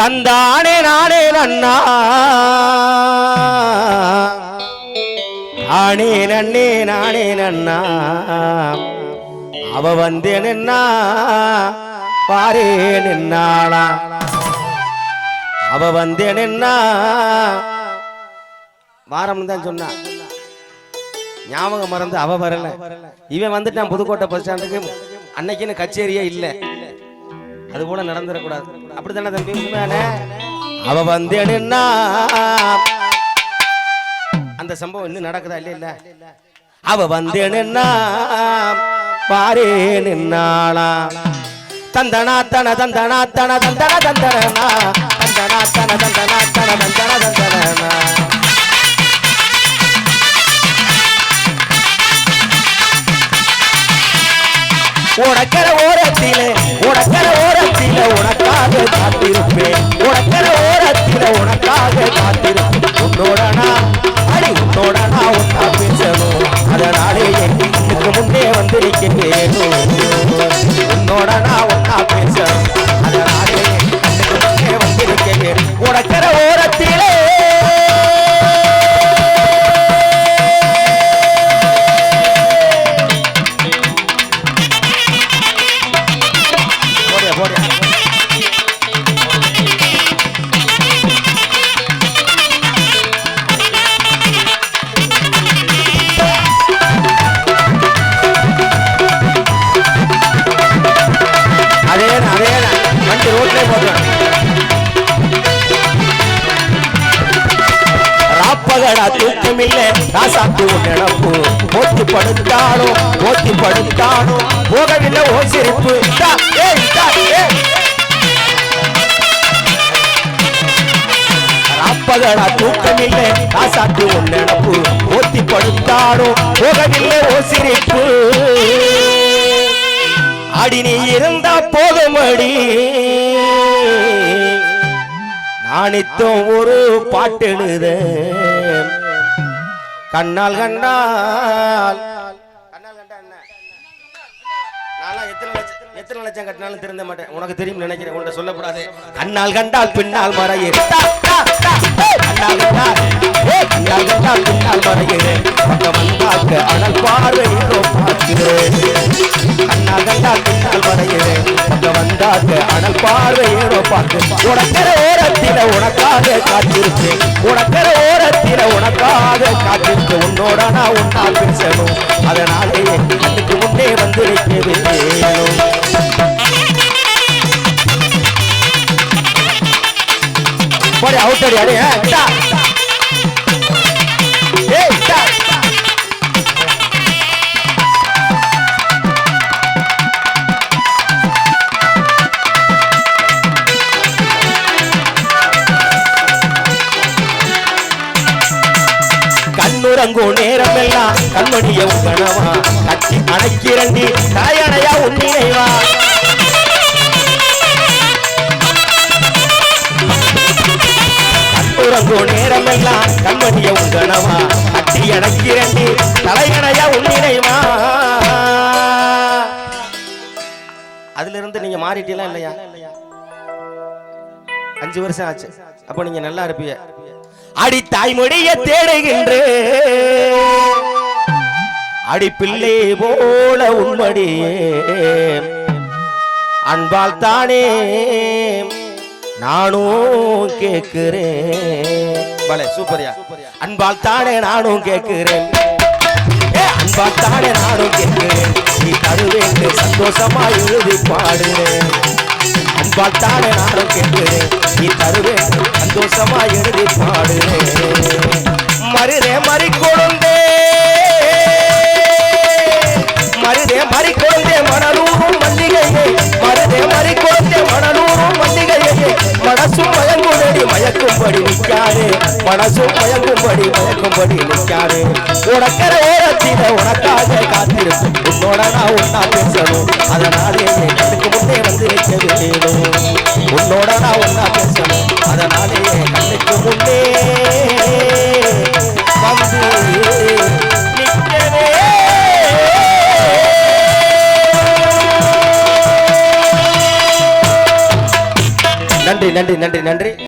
தந்தானே நானே நன்னா. ஆனே நன்னே நானே நன்னா. அவ வந்தே நின்னா பாரே நின்னாளா. அவ வந்தே நின்னா வாரம் தான் சொன்னா. ஞாபகம் மறந்து அவ வரல. இவன் வந்துட்டான் புதுக்கோட்டை பஸ் ஸ்டாண்டுக்கு. அன்னைக்குன்னு கச்சேரியே இல்லை. அது போல நடந்துடக்கூடாது அப்படித்தானே தம்பி? உண்மையானே அவ வந்து அந்த சம்பவம் இன்னும் நடக்குதா? இல்ல இல்ல. அவ வந்து நின்னா பாரே நின்னாளா? தந்தனா தன தந்தனா தன தந்தன தந்தனா தந்தனா. தன தந்தனா தன தந்தன தந்தனா. ராப்பகடா தூக்கமில்ல. ராசாத்து நினப்பு. போத்தி படுத்தானோ போத்தி படுத்தானோ போகவில்லை ஓ சிரிப்பு. அப்பகடா ஏய், இந்தா, தூக்கமில்லை. ராசாத்து நினப்பு. போத்தி படுத்தானோ போகவில்லை ஓ சிரிப்பு. அடி நீ இருந்தா போதும் அடி. நாணித்தோம் ஒரு பாட்டு கண்ணால் கண்டால். கண்ணால் கண்டா என்ன? எத்தனை லட்சம் எத்தனை லட்சம் கட்டினாலும் திருந்த மாட்டேன். உனக்கு தெரியும் நினைக்கிறேன். உன்கிட்ட சொல்லக்கூடாது. கண்ணால் கண்டால் பின்னால் மறையே. கண்ணால் கண்டால். பின்னால் மறையே. பக்கம் வந்தாக்க அனல் பார்வை ஏதோ பார்க்கிறேன். கண்ணால் கண்டால் பின்னால் மறையே. பக்கம் வந்தாக்க அனல் பார்வை ஏதோ பார்த்து ஓரத்தில உனக்காக காத்திருப்பேன். உனக்கிற ஓரத்தில உனக்காக காத்திருக்க உன்னோட நான் உன்னா பேசணும் அதனாலே என் கண்ணுக்கு முன்னே வந்து நிற்க வேணும். போடி அவுட்டடி அடி கண்ணுறங்கும் நேரம் எல்லாம் கண்மணிய கணவா கட்டி அணைக்கிறண்டி தாயணையா உன்னினைவா உறங்கும் நேரம் எல்லாம் கண்மணிய கணவா கட்டி அணைக்கிறண்டி தலையணையா உன்னினைவா அதுல இருந்து நீங்க மாறிட்டீங்களா இல்லையா? அஞ்சு வருஷம் ஆச்சு. அப்போ நீங்க நல்லா இருப்பீங்க. அடி தாய்மொழிய தேடுகின்ற. அடி பிள்ளை போல உண்மடியே அன்பால் தானே நானும் கேட்கிறேன். பல சூப்பரியா. அன்பால் தானே நானும் கேட்கிறேன். ஏ, அன்பால் தானே நானும் கேட்கிறேன். நீ தருவேன் சந்தோஷமா எழுதி பாடுறேன் அன்பால் நானும் கேட்டு நீ தருவேன் சந்தோஷமா எழுதி பாடுறேன் மருதே மறி கொழுந்தே மருதே மறி கொழுந்தே மணலூரும் மல்லிகையே. மருதே மறி கொழுந்தே மணலூரும் மல்லிகையே. மனசும் மயங்கும்படி மயக்கும்படி நிற்காதே. மனசும் மயங்கும்படி மயக்கும்படி நிற்காதே. உனக்கர ஓரத்தில உனக்காக காத்திருக்கும் உன்னோட நான் ஒன்னா பேசணும். அதனாலே எனக்கு முன்னே நன்றி நன்றி நன்றி